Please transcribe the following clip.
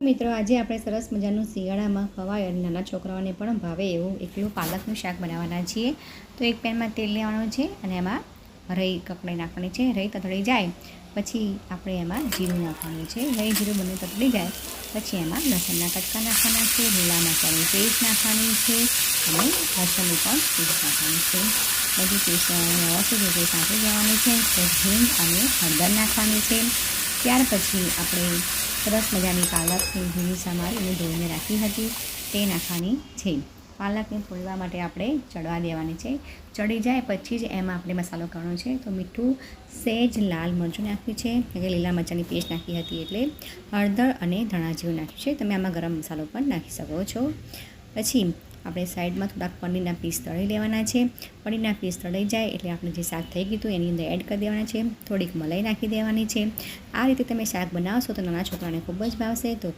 મિત્રો, આજે આપણે સરસ મજાનું શિયાળામાં ખવાય અને નાના છોકરાઓને પણ ભાવે એવું એકલું પાલકનું શાક બનાવવાના છીએ. તો એક પેનમાં તેલ લેવાનું છે અને એમાં રહી કકડી નાખવાની છે. રહી તતડી જાય, પછી આપણે એમાં જીરું નાખવાનું છે. રહી જીરું બંને તતડી જાય, પછી એમાં લસણના કટકા નાખવાના છે, લીલા મરચાની પેસ્ટ નાખવાની છે અને લસણની પણ પેસ્ટ નાખવાની છે. બધી પેસ્ટ વ્યવસ્થિત સાંકળી દેવાની છે. તો અને હળદર નાખવાની છે. ત્યાર પછી આપણે સરસ મજાની પાલકની ઝીણી સમારી અને ધોઈને રાખી હતી. તે નાખવાની છે. પાલકને ફોલવા માટે આપણે ચડવા દેવાની છે. ચડી જાય પછી જ એમાં આપણે મસાલો કરવાનો છે. તો મીઠું, સેજ, લાલ મરચું નાખ્યું છે. કે લીલા મરચાંની પેસ્ટ નાખી હતી એટલે હળદર અને ધાણા જેવું નાખ્યું છે. તમે આમાં ગરમ મસાલો પણ નાખી શકો છો. પછી આપણે સાઈડમાં થોડાક પનીરના પીસ તળી લેવાના છે. પનીરના પીસ તળાઈ જાય એટલે આપણે જે શાક થઈ ગયું એની અંદર એડ કરી દેવાના છે. થોડીક મલાઈ નાખી દેવાની છે. આ રીતે તમે શાક બનાવશો તો નાના છોકરાને ખૂબ જ ભાવશે તો